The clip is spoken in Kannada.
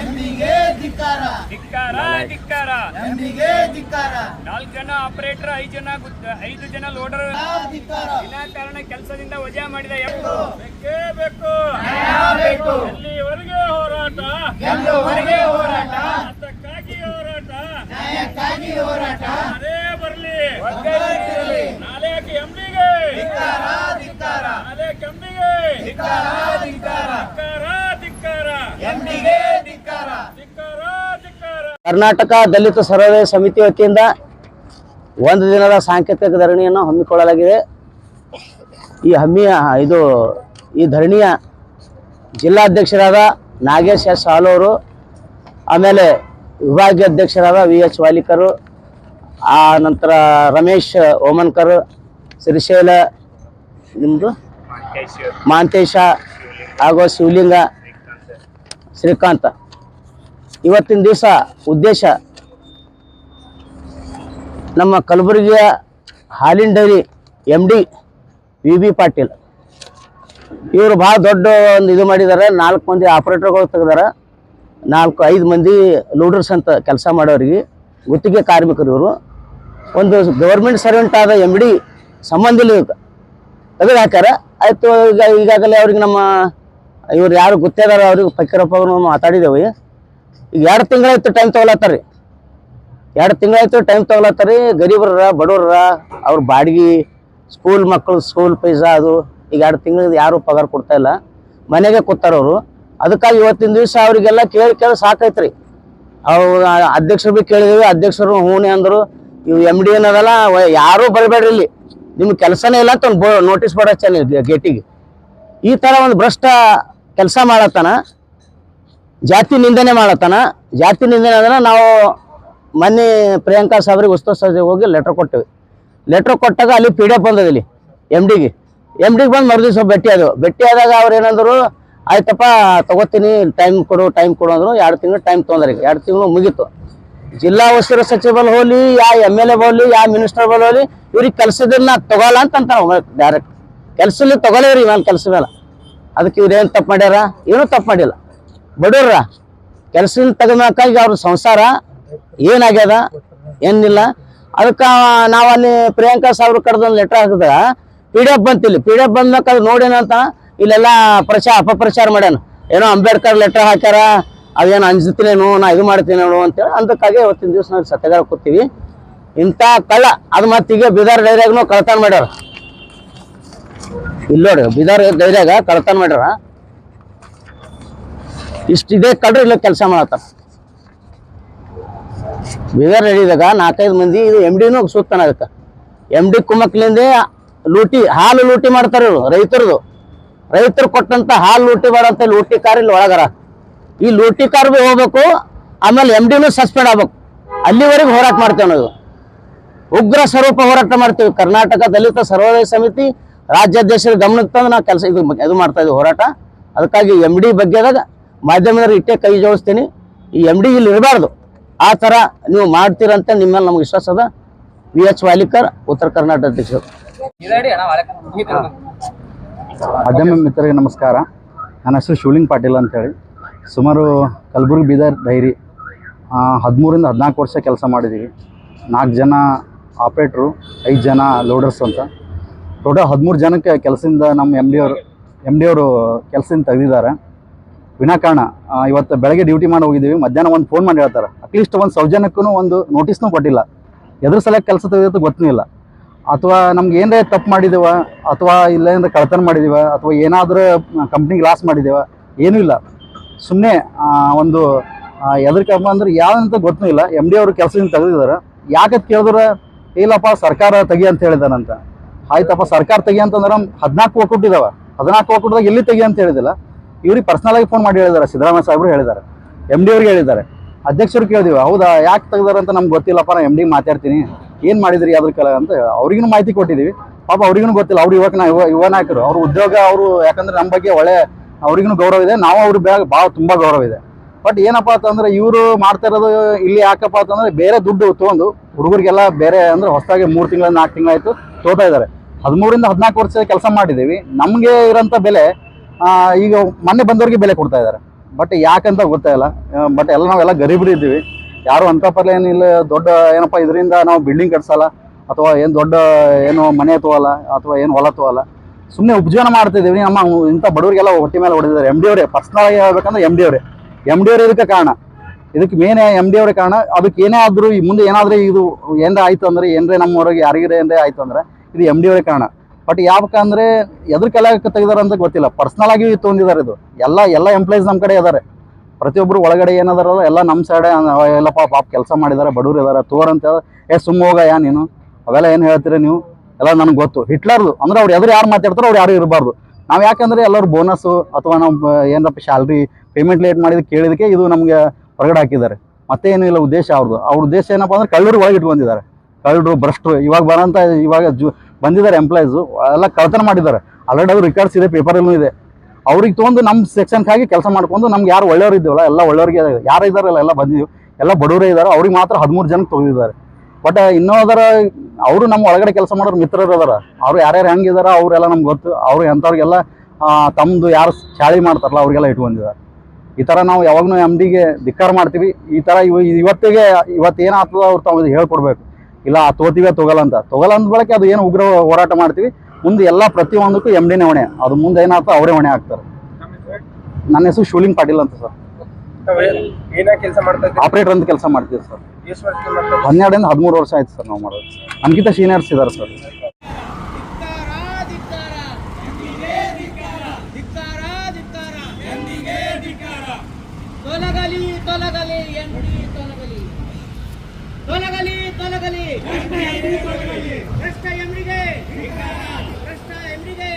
ಎಂಡಿಗೆ ಧಿಕ್ಕಾರ? ಧಿಕ್ಕಾರ ಧಿಕ್ಕಾರ. ನಂಬಿಗೆ ಧಿಕ್ಕಾರ? ನಾಲ್ಕು ಜನ ಆಪರೇಟರ್ ಐದು ಜನ ಗುತ್- ಐದು ಜನ ಲೋಡರ್ ಧಿಕ್ಕಾರ. ವಿನಾಕಾರಣ ಕೆಲಸದಿಂದ ವಜಾ ಮಾಡಿದ ಎಪ್ಪು. ಬೇಕೇ. ಬೇಕು ಬೇಕು. ಎಲ್ಲಿವರೆಗೆ ಹೋರಾಟ? ಎಲ್ಲಿವರೆಗೆ ಹೋರಾಟ? ಅದಕ್ಕಾಗಿ ಹೋರಾಟ? ನ್ಯಾಯಕ್ಕಾಗಿ ಹೋರಾಟ? ಅದೇ ಬರಲಿ. ನಾಳೆ ಎಂಬಿಗೆ ಧಿಕ್ಕಾರ ಧಿಕ್ಕಾರ. ಅದೇ ಕಂಬಿಗೆ ಧಿಕ್ಕಾರ ಧಿಕ್ಕಾರ ಧಿಕ್ಕಾರ ಧಿಕ್ಕಾರ ಎಂಡಿಗೆ ಧಿಕ್ಕಾರ ಧಿಕ್ಕಾರ ಧಿಕ್ಕಾರ ಕರ್ನಾಟಕ ದಲಿತ ಸರ್ವೇ ಸಮಿತಿ ವತಿಯಿಂದ ಒಂದು ದಿನದ ಸಾಂಕೇತಿಕ ಧರಣಿಯನ್ನು ಹಮ್ಮಿಕೊಳ್ಳಲಾಗಿದೆ. ಈ ಹಮ್ಮಿಯ ಇದು ಈ ಧರಣಿಯ ಜಿಲ್ಲಾಧ್ಯಕ್ಷರಾದ ನಾಗೇಶ್ ಎಸ್ ಹಾಲೂರು ಆಮೇಲೆ ವಿಭಾಗೀಯ ಅಧ್ಯಕ್ಷರಾದ ವಿ ಎಚ್ ವಾಲಿಕರು ಆ ನಂತರ ರಮೇಶ್ ಓಮನ್ಕರ್ ಶ್ರೀಶೈಲ ನಿಮ್ಮದು ಮಾಂತೇಶ ಹಾಗೂ ಶಿವಲಿಂಗ ಶ್ರೀಕಾಂತ. ಇವತ್ತಿನ ದಿವಸ ಉದ್ದೇಶ ನಮ್ಮ ಕಲಬುರಗಿಯ ಹಾಲಿನ dairy M D V B Patil. ಇವರು ಭಾಳ ದೊಡ್ಡ ಒಂದು ಇದು ಮಾಡಿದ್ದಾರೆ ನಾಲ್ಕು ಮಂದಿ ಆಪ್ರೇಟರ್ಗಳು ತೆಗೆದಾರೆ. ನಾಲ್ಕು, ಐದು ಮಂದಿ ಲೂಡರ್ಸ್ ಅಂತ ಕೆಲಸ ಮಾಡೋರಿಗೆ, ಗುತ್ತಿಗೆ ಕಾರ್ಮಿಕರು ಇವರು. ಒಂದು ಗೌರ್ಮೆಂಟ್ ಸರ್ವೆಂಟ್ ಆದ ಎಂ ಡಿ ಸಂಬಂಧ. ತೆಗೆದು ಹಾಕ್ಯಾರ. ಆಯಿತು, ಈಗ ಈಗಾಗಲೇ ಅವ್ರಿಗೆ ನಮ್ಮ ಇವ್ರು ಯಾರು ಗುತ್ತೇದಾರ ಅವ್ರಿಗೆ ಅವರು ಮಾತಾಡಿದ್ದೇವೆ. ಈಗ ಎರಡು ತಿಂಗಳಾಯ್ತು ಟೈಮ್ ತೊಗೊಳತ್ತಾರ ಎರಡು ತಿಂಗಳಾಯ್ತು ಟೈಮ್ ತೊಗೊಳತ್ತಾರ ಗರೀಬರ ಬಡವ್ರ ಅವ್ರ ಬಾಡಿಗೆ ಸ್ಕೂಲ್ ಮಕ್ಕಳು ಸ್ಕೂಲ್ ಪೈಸಾ ಅದು. ಈಗ ಎರಡು ತಿಂಗಳಿಗೆ ಯಾರು ಪಗಾರ ಕೊಡ್ತಾ ಇಲ್ಲ. ಮನೆಗೆ ಕೂತಾರ ಅವರು. ಅದಕ್ಕಾಗಿ ಇವತ್ತಿನ ದಿವಸ ಅವರಿಗೆಲ್ಲ ಕೇಳಿ ಕೇಳಿ ಸಾಕೈತ್ರಿ. ಅವ್ರು ಅಧ್ಯಕ್ಷರು ಬಿ ಕೇಳಿದೀವಿ, ಅಧ್ಯಕ್ಷರು ಹೂನೆ ಅಂದರು. ಇವು ಎಂ ಡಿ ಏನದಲ್ಲ ಯಾರೂ ಬರಬೇಡ್ರಿ ಇಲ್ಲಿ. ನಿಮ್ಗೆ ಕೆಲಸನೇ ಇಲ್ಲ ಅಂತ ಒಂದು ಬೋ ನೋಟಿಸ್ ಬರೋ ಗೇಟಿಗೆ. ಈ ಥರ ಒಂದು ಭ್ರಷ್ಟ ಕೆಲಸ ಮಾಡತ್ತಾನ. ಜಾತಿ ನಿಂದನೆ ಮಾಡತ್ತಾನ. ಜಾತಿ ನಿಂದನೆ ಅಂದ್ರೆ ನಾವು ಮೊನ್ನೆ ಪ್ರಿಯಾಂಕಾ ಸಾಬ್ರಿಗೆ ಸಾಧ್ಯ ಹೋಗಿ ಲೆಟ್ರ್ ಕೊಟ್ಟಿವಿ. ಲೆಟ್ರ್ ಕೊಟ್ಟಾಗ ಅಲ್ಲಿ ಪಿ ಡಿ ಎಫ್ ಬಂದದ ಇಲ್ಲಿ ಎಂ ಡಿಗೆ ಎಂ ಡಿಗೆ ಬಂದು ಮರು ದಿವಸ ಭೇಟಿ ಆದವು. ಭೇಟಿ ಆದಾಗ ಅವ್ರು ಏನಂದ್ರು, ಆಯ್ತಪ್ಪ, ತಗೋತೀನಿ ಟೈಮ್ ಕೊಡು ಟೈಮ್ ಕೊಡು ಅಂದ್ರು. ಎರಡು ತಿಂಗಳು ಟೈಮ್ ತೊಗೊಂಡ್ರಿ ಎರಡು ತಿಂಗಳು ಮುಗೀತು. ಜಿಲ್ಲಾ ಉಸ್ತುವಾರಿ ಸಚಿವ ಬಲ್ ಹೋಗ್ಲಿ, ಯಾ ಎಂ ಎಲ್ ಎ ಬೋಲಿ ಯಾ ಮಿನಿಸ್ಟರ್ ಹೋಗ್ಲಿ, ಇವ್ರಿಗೆ ಕೆಲಸದನ್ನ ತಗೋಲ್ಲ ಅಂತ ಅಂತಾರೆ ಡೈರೆಕ್ಟ್ ಕೆಲಸದಲ್ಲಿ ತಗೊಳ್ಳೇವ್ರಿ ನಾನು ಕೆಲಸ ಮೇಲೆ. ಅದಕ್ಕೆ ಇವ್ರು ಏನು ತಪ್ಪು ಮಾಡ್ಯಾರ? ಏನೂ ತಪ್ಪು ಮಾಡಿಲ್ಲ. ಬಡವ್ರ, ಕೆಲಸದಿಂದ ತಗೋಬೇಕಾಗಿ ಅವ್ರ ಸಂಸಾರ ಏನಾಗ್ಯದ, ಏನಿಲ್ಲ. ಅದಕ್ಕೆ ನಾವು ಅಲ್ಲಿ ಪ್ರಿಯಾಂಕಾ ಸಾವಿರ ಕಡ್ದೊಂದು ಲೆಟರ್ ಹಾಕಿದ ಪಿ ಡಿ ಎಫ್ ಬಂತಿಲ್ಲ ಪಿ ಡಿ ಎಫ್ ಬಂದ್ಮೇಲೆ ಅದು ನೋಡೇನಂತ ಇಲ್ಲೆಲ್ಲ ಪ್ರಚಾರ ಅಪಪ್ರಚಾರ ಮಾಡ್ಯಾನ. ಏನೋ ಅಂಬೇಡ್ಕರ್ ಲೆಟರ್ ಹಾಕ್ಯಾರ, ಅದೇನು ಅಂಜುತ್ತೀನೇನು ನಾ ಇದು ಮಾಡ್ತೀನೇನು ಅಂತೇಳಿ ಅದಕ್ಕಾಗಿ ಇವತ್ತಿನ ದಿವಸ ನಾವು ಸತ್ಯಗಾರ ಕೂತೀವಿ ಇಂಥ ಕಳ್ಳ, ಅದು ಮತ್ತೀಗ ಬೀದರ್ ಡೈರಿಯಾಗೂ ಕಳ್ತಾನ ಮಾಡ್ಯಾರ. ಇಲ್ಲ ನೋಡಿ, ಬೀದರ್ ಡೈರಿಯಾಗ ಕಳ್ತಾನ ಮಾಡ್ಯಾರ. ಇಷ್ಟಿದೆ ಕಡ್ರಿ ಇಲ್ಲ ಕೆಲಸ ಮಾಡತ್ತಾರ. ಬೀದರ್ ಹಿಡಿದಾಗ ನಾಲ್ಕೈದು ಮಂದಿ ಇದು ಎಂ ಡಿನೂ ಸುತ್ತಾನ ಅದಕ್ಕೆ. ಎಂ ಡಿ ಕುಮ್ಮಕ್ಲಿಂದ ಲೂಟಿ, ಹಾಲು ಲೂಟಿ ಮಾಡ್ತಾರೆ ಇವ್ರು, ರೈತರದು. ರೈತರು ಕೊಟ್ಟಂತ ಹಾಲು ಲೂಟಿ ಮಾಡಂತ ಲೂಟಿ ಕಾರ್ ಇಲ್ಲಿ ಒಳಗರ. ಈ ಲೂಟಿ ಕಾರ್ ಬಿ ಹೋಗ್ಬೇಕು, ಆಮೇಲೆ ಎಂ ಡಿನೂ ಸಸ್ಪೆಂಡ್ ಆಗ್ಬೇಕು. ಅಲ್ಲಿವರೆಗೆ ಹೋರಾಟ ಮಾಡ್ತೇವೆ ನಾವು. ಉಗ್ರ ಸ್ವರೂಪ ಹೋರಾಟ ಮಾಡ್ತೀವಿ. ಕರ್ನಾಟಕ ದಲಿತ ಸರ್ವೋದಯ ಸಮಿತಿ ರಾಜ್ಯಾಧ್ಯಕ್ಷರ ಗಮನಕ್ಕೆ ತಂದು ನಾವು ಕೆಲಸ ಇದು ಇದು ಮಾಡ್ತಾ ಇದ್ದೀವಿ ಹೋರಾಟ. ಅದಕ್ಕಾಗಿ ಎಂ ಡಿ ಬಗ್ಗೆದಾಗ ಮಾಧ್ಯಮದವ್ರು ಇಟ್ಟೆ ಕೈ ಜೋಡಿಸ್ತೀನಿ. ಈ ಎಂ ಡಿ ಇಲ್ಲಿ ಇರಬಾರ್ದು. ಆ ಥರ ನೀವು ಮಾಡ್ತೀರಂತ ನಿಮ್ಮ ಮೇಲೆ ನಮ್ಗೆ ವಿಶ್ವಾಸ ಅದ. ವಿ ಎಚ್ ವಾಲಿಕರ್ ಉತ್ತರ ಕರ್ನಾಟಕ ಅಧ್ಯಕ್ಷರು. ಮಾಧ್ಯಮ ಮಿತ್ರರಿಗೆ ನಮಸ್ಕಾರ. ನನ್ನ ಹೆಸರು ಶಿವಲಿಂಗ್ ಪಾಟೀಲ್ ಅಂತೇಳಿ. ಸುಮಾರು ಕಲಬುರ್ಗಿ ಬೀದರ್ ಡೈರಿ ಹದಿಮೂರಿಂದ ಹದಿನಾಲ್ಕು ವರ್ಷ ಕೆಲಸ ಮಾಡಿದ್ದೀವಿ ನಾಲ್ಕು ಜನ ಆಪ್ರೇಟ್ರು ಐದು ಜನ ಲೋಡರ್ಸ್ ಅಂತ. ಟೋಟಲ್ ಹದಿಮೂರು ಜನಕ್ಕೆ ಕೆಲಸದಿಂದ ನಮ್ಮ ಎಂ ಡಿ ಅವರು ಎಂ ಡಿ ಅವರು ಕೆಲಸದಿಂದ ತೆಗೆದಿದ್ದಾರೆ. ವಿನಾಕಾರಣ. ಇವತ್ತು ಬೆಳಗ್ಗೆ ಡ್ಯೂಟಿ ಮಾಡಿ ಹೋಗಿದ್ದೀವಿ. ಮಧ್ಯಾಹ್ನ ಒಂದು ಫೋನ್ ಮಾಡಿ ಹೇಳ್ತಾರೆ. ಅಟ್ಲೀಸ್ಟ್ ಒಂದು ಸೌಜನ್ಯಕ್ಕೂ ಒಂದು ನೋಟಿಸ್ನೂ ಕೊಟ್ಟಿಲ್ಲ. ಎದ್ರ ಸಲಕ್ಕೆ ಕೆಲಸ ತೆಗೆದು ಗೊತ್ತೂ ಇಲ್ಲ. ಅಥವಾ ನಮ್ಗೆ ಏನಾರ ತಪ್ಪು ಮಾಡಿದೇವ, ಅಥವಾ ಇಲ್ಲೇನಾರ ಕಳ್ತನ ಮಾಡಿದೀವ, ಅಥವಾ ಏನಾದರೂ ಕಂಪ್ನಿಗೆ ಲಾಸ್ ಮಾಡಿದೇವ, ಏನೂ ಇಲ್ಲ. ಸುಮ್ಮನೆ ಒಂದು ಎದಕ್ಕೆ ಅಂದ್ರೆ ಯಾವಂತ ಗೊತ್ತೂ ಇಲ್ಲ. ಎಂ ಡಿ ಅವರು ಕೆಲಸದಿಂದ ತೆಗೆದಿದ್ದಾರೆ. ಯಾಕಂತ ಕೇಳಿದ್ರೆ, ಇಲ್ಲಪ್ಪ, ಸರ್ಕಾರ ತೆಗಿ ಅಂತ ಹೇಳಿದಾನಂತ ಆಯ್ತಪ್ಪ, ಸರ್ಕಾರ ತೆಗಿ ಅಂತಂದ್ರೆ ಹದಿನಾಲ್ಕು ಒಕ್ಕೂಟ ಇದಾವ. ಹದಿನಾಲ್ಕು ಒಕ್ಕೂಟದಾಗ ಎಲ್ಲಿ ತೆಗಿ ಅಂತ ಹೇಳಿದಿಲ್ಲ. ಇವ್ರಿಗೆ ಪರ್ಸನಲ್ ಫೋನ್ ಮಾಡಿ ಹೇಳಿದ್ದಾರೆ ಸಿದ್ದರಾಮಯ್ಯ ಸಾಹೇಬರು ಹೇಳಿದ್ದಾರೆ ಎಂ ಡಿ ಅವ್ರಿಗೆ ಹೇಳಿದ್ದಾರೆ ಅಧ್ಯಕ್ಷರು ಕೇಳಿದೀವಿ, ಹೌದಾ, ಯಾಕೆ ತೆಗ್ದಾರೆ ಅಂತ ನಮ್ಗೆ ಗೊತ್ತಿಲ್ಲಪ್ಪ, ನಾ ಎಂ ಡಿ ಮಾತಾಡ್ತೀನಿ. ಏನು ಮಾಡಿದ್ರಿ ಅದ್ರ ಕೆಲ ಅಂತ ಅವ್ರಿಗೂ ಮಾಹಿತಿ ಕೊಟ್ಟಿದ್ದೀವಿ ಪಾಪ ಅವ್ರಿಗೂ ಗೊತ್ತಿಲ್ಲ, ಅವ್ರು ಯುವಕ ಯುವ ಯುವ ನಾಯಕರು. ಅವ್ರ ಉದ್ಯೋಗ, ಅವರು ಯಾಕಂದ್ರೆ ನಮ್ಮ ಬಗ್ಗೆ ಒಳ್ಳೆ ಅವ್ರಿಗೂ ಗೌರವ ಇದೆ. ನಾವು ಅವ್ರ ಬ್ಯಾಗ್ ಭಾಳ ತುಂಬ ಗೌರವ ಇದೆ. ಬಟ್ ಏನಪ್ಪ ಅಂತಂದ್ರೆ ಇವರು ಮಾಡ್ತಾ ಇರೋದು ಇಲ್ಲಿ ಯಾಕಪ್ಪ ಅಂತಂದ್ರೆ ಬೇರೆ ದುಡ್ಡು ತೊಗೊಂಡು ಹುಡುಗರಿಗೆಲ್ಲ ಬೇರೆ ಅಂದ್ರೆ ಹೊಸದಾಗಿ ಮೂರು ತಿಂಗಳ, ನಾಲ್ಕು ತಿಂಗಳಾಯ್ತು ತೋತಾ ಇದ್ದಾರೆ. ಹದಿಮೂರಿಂದ ಹದಿನಾಲ್ಕು ವರ್ಷ ಕೆಲಸ ಮಾಡಿದ್ದೀವಿ. ನಮಗೆ ಇರೋಂಥ ಬೆಲೆ ಈಗ ಮೊನ್ನೆ ಬಂದವ್ರಿಗೆ ಬೆಲೆ ಕೊಡ್ತಾ ಇದ್ದಾರೆ. ಬಟ್ ಯಾಕಂತ ಗೊತ್ತಾಯಿಲ್ಲ ಬಟ್ ಎಲ್ಲ ನಾವೆಲ್ಲ ಗರೀಬ್ರು ಇದ್ದೀವಿ. ಯಾರು ಅಂತ ಪರ್ಲೆ ಏನಿಲ್ಲ ದೊಡ್ಡ ಏನಪ್ಪ, ಇದರಿಂದ ನಾವು ಬಿಲ್ಡಿಂಗ್ ಕಟ್ಸಲ್ಲ, ಅಥವಾ ಏನು ದೊಡ್ಡ ಏನು ಮನೆ ತೋಲ ಅಥವಾ ಏನು ಹೊಲ ತೋಲ್ಲ ಸುಮ್ಮನೆ ಉಪಜೀವನ ಮಾಡ್ತಿದ್ದೀವಿ ನಮ್ಮ ಇಂಥ ಬಡವರಿಗೆಲ್ಲ ಹೊಟ್ಟೆ ಮೇಲೆ ಹೊಡೆದಿದ್ದಾರೆ. ಎಂ ಡಿ ಅವರೇ ಪರ್ಸ್ನಲ್ ಆಗಿ ಹೇಳ್ಬೇಕಂದ್ರೆ ಎಂ ಡಿ ಅವರೇ. ಎಂ ಡಿ ಅವರೇ ಇದಕ್ಕೆ ಕಾರಣ. ಇದಕ್ಕೆ ಮೇನ್ ಎಂ ಡಿ ಅವರೇ ಕಾರಣ. ಅದಕ್ಕೆ ಏನೇ ಆದರೂ ಈ ಮುಂದೆ ಏನಾದರೂ ಇದು ಏನಾರ ಅಂದರೆ, ಏನರೇ ನಮ್ಮ ನಮ್ಮವ್ರಿಗೆ ಯಾರಿಗಿರೇ ಏನರೇ ಆಯಿತು ಅಂದರೆ, ಇದು ಎಂ ಡಿ ಅವರೇ ಕಾರಣ. ಬಟ್ ಯಾಕಂದ್ರೆ ಎದಕ್ಕೆಲ್ಲ ತೆಗೆದಾರ ಅಂತ ಗೊತ್ತಿಲ್ಲ. ಪರ್ಸ್ನಲ್ ಆಗಿ ತೊಗೊಂಡಿದ್ದಾರೆ ಇದು. ಎಲ್ಲ ಎಲ್ಲ ಎಂಪ್ಲಾಯೀಸ್ ನಮ್ಮ ಕಡೆ ಇದ್ದಾರೆ ಪ್ರತಿಯೊಬ್ಬರು ಒಳಗಡೆ ಏನಾದಾರ ಎಲ್ಲ ನಮ್ಮ ಸೈಡೆ ಎಲ್ಲಪ್ಪ, ಪಾಪ ಕೆಲಸ ಮಾಡಿದ್ದಾರೆ ಬಡವ್ರು ಇದ್ದಾರೆ ತೋರ್ ಅಂತ ಏ, ಸುಮ್ಮ ಹೋಗ, ಯಾ ನೀನು? ಅವೆಲ್ಲ ಏನು ಹೇಳ್ತೀರಿ ನೀವು? ಎಲ್ಲ ನನಗೆ ಗೊತ್ತು. ಹಿಟ್ಲರ್ದು. ಅಂದ್ರೆ ಅವ್ರು ಎದುರು ಯಾರು ಮಾತಾಡ್ತಾರೋ ಅವ್ರು ಯಾರು ಇರಬಾರ್ದು. ನಾವು ಯಾಕಂದ್ರೆ ಎಲ್ಲರೂ ಬೋನಸ್ಸು ಅಥವಾ ನಾವು ಏನಪ್ಪ ಸ್ಯಾಲ್ರಿ ಪೇಮೆಂಟ್ ಲೇಟ್ ಮಾಡಿದ ಕೇಳಿದಕ್ಕೆ ಇದು ನಮಗೆ ಹೊರಗಡೆ ಹಾಕಿದ್ದಾರೆ. ಮತ್ತೇನು ಇಲ್ಲ ಉದ್ದೇಶ ಅವ್ರದ್ದು ಅವ್ರ ಉದ್ದೇಶ ಏನಪ್ಪ ಅಂದ್ರೆ ಕಳ್ಳರು ಒಳಗೆ ಇಟ್ಕೊಂಡಿದ್ದಾರೆ. ಕಳ್ಳರು, ಭ್ರಷ್ಟರು. ಇವಾಗ ಬರೋಂಥ ಇವಾಗ ಜು ಬಂದಿದ್ದಾರೆ ಎಂಪ್ಲಾಯೀಸು ಎಲ್ಲ ಕಳ್ತನ ಮಾಡಿದ್ದಾರೆ. ಆಲ್ರೆಡಿ ಅವ್ರು ರಿಕಾರ್ಡ್ಸ್ ಇದೆ ಪೇಪರಲ್ಲೂ ಇದೆ. ಅವ್ರಿಗೆ ತೊಗೊಂಡು ನಮ್ಮ ಸೆಕ್ಷನ್ಗಾಗಿ ಕೆಲಸ ಮಾಡ್ಕೊಂಡು ನಮ್ಗೆ ಯಾರು ಒಳ್ಳೆಯವ್ರು ಇದ್ದೀವಲ್ಲ, ಎಲ್ಲ ಒಳ್ಳೆಯವ್ರಿಗೆ ಯಾರು ಇದ್ದಾರಲ್ಲ ಎಲ್ಲ ಬಂದಿದ್ದೀವಿ ಎಲ್ಲ ಬಡವರೇ ಇದ್ದಾರೆ. ಅವ್ರಿಗೆ ಮಾತ್ರ ಹದಿಮೂರು ಜನಕ್ಕೆ ತೊಗೊಂಡಿದ್ದಾರೆ. ಬಟ್ ಇನ್ನೂ ಅದರ ಅವರು ನಮ್ಮ ಒಳಗಡೆ ಕೆಲಸ ಮಾಡೋರು ಮಿತ್ರರು ಅದಾರ ಅವ್ರು ಯಾರ್ಯಾರು ಹೆಂಗಿದಾರ ಅವರೆಲ್ಲ ನಮ್ಗೆ ಗೊತ್ತು. ಅವರು ಎಂಥವ್ರಿಗೆಲ್ಲ ತಮ್ಮದು ಯಾರು ಚಾಳಿ ಮಾಡ್ತಾರಲ್ಲ, ಅವ್ರಿಗೆಲ್ಲ ಇಟ್ಕೊಂಡಿದ್ದಾರೆ ಈ ಥರ ನಾವು ಯಾವಾಗಲೂ ಎಂ ಡಿಗೆ ಧಿಕ್ಕಾರ ಮಾಡ್ತೀವಿ. ಈ ಥರ ಇವ, ಇವತ್ತಿಗೆ ಇವತ್ತು ಏನಾಗ್ತದ ಅವ್ರು ತಾವು ಹೇಳ್ಕೊಡ್ಬೇಕು. ಇಲ್ಲ ತೋತೀವಿ ತೊಗಲ್ಲ ಅಂತ. ತೊಗಲ್ಲ ಅಂದ ಬಳಕೆ ಅದು ಏನು ಉಗ್ರ ಹೋರಾಟ ಮಾಡ್ತೀವಿ. ಮುಂದೆ ಎಲ್ಲ ಪ್ರತಿಯೊಂದಕ್ಕೂ ಎಂ ಡಿನೇ ಹೊಣೆ. ಅದು ಮುಂದೆ ಏನಾಗ್ತದೆ ಅವರೇ ಹೊಣೆ ಆಗ್ತಾರೆ. ನನ್ನ ಹೆಸರು ಶೂಲಿಂಗ್ ಪಾಟೀಲ್ ಅಂತ ಸರ್. ಏನ ಕೆಲಸ ಮಾಡ್ತಾ ಆಪರೇಟರ್ ಅಂತ ಕೆಲಸ ಮಾಡ್ತೀವಿ ಸರ್. ಹನ್ನೆರಡರಿಂದ ಹದಿಮೂರು ವರ್ಷ ಆಯ್ತು ಸರ್ ನಾವು ಮಾಡೋದು. ನಮ್ಗಿಂತ ಸೀನಿಯರ್ಸ್ ಇದ್ದಾರೆ ಸರ್. ತೊಲಗಲಿ ತೊಲಗಲಿ ಎಂಡಿ ತೊಲಗಲಿ. ತೊಲಗಲಿ. ತೊಲಗಲಿ ಭ್ರಷ್ಟ ಎಂರಿಗೆ ಭ್ರಷ್ಟ ಎಂರಿಗೆ